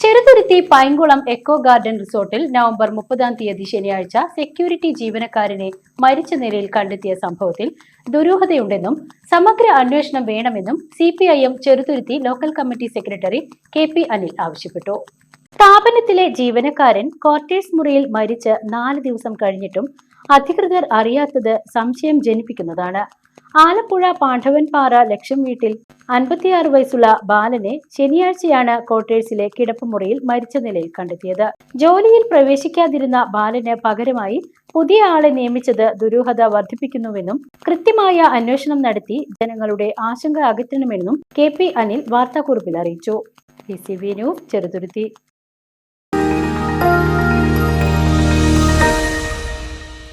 Cheruthuruthy Painkulam echo garden റിസോർട്ടിൽ November മുപ്പതാം തീയതി ശനിയാഴ്ച സെക്യൂരിറ്റി ജീവനക്കാരനെ മരിച്ച നിലയിൽ കണ്ടെത്തിയ സംഭവത്തിൽ ദുരൂഹതയുണ്ടെന്നും സമഗ്ര അന്വേഷണം വേണമെന്നും C P I M Cheruthuruthy local committee secretary K P Anil ആവശ്യപ്പെട്ടു. സ്ഥാപനത്തിലെ ജീവനക്കാരൻ ക്വാർട്ടേഴ്സ് മുറിയിൽ മരിച്ച് നാല് ദിവസം കഴിഞ്ഞിട്ടും അധികൃതർ അറിയാത്തത് സംശയം ജനിപ്പിക്കുന്നതാണ്. ആലപ്പുഴ പാണ്ഡവൻപാറ ലക്ഷം വീട്ടിൽ അൻപത്തിയാറ് വയസ്സുള്ള ബാലനെ ശനിയാഴ്ചയാണ് ക്വാർട്ടേഴ്സിലെ കിടപ്പുമുറിയിൽ മരിച്ച നിലയിൽ കണ്ടെത്തിയത്. ജോലിയിൽ പ്രവേശിക്കാതിരുന്ന ബാലന് പകരമായി പുതിയ ആളെ നിയമിച്ചത് ദുരൂഹത വർദ്ധിപ്പിക്കുന്നുവെന്നും കൃത്യമായ അന്വേഷണം നടത്തി ജനങ്ങളുടെ ആശങ്ക അകറ്റണമെന്നും കെ പി അനിൽ വാർത്താക്കുറിപ്പിൽ അറിയിച്ചു. P C news Cheruthuruthy.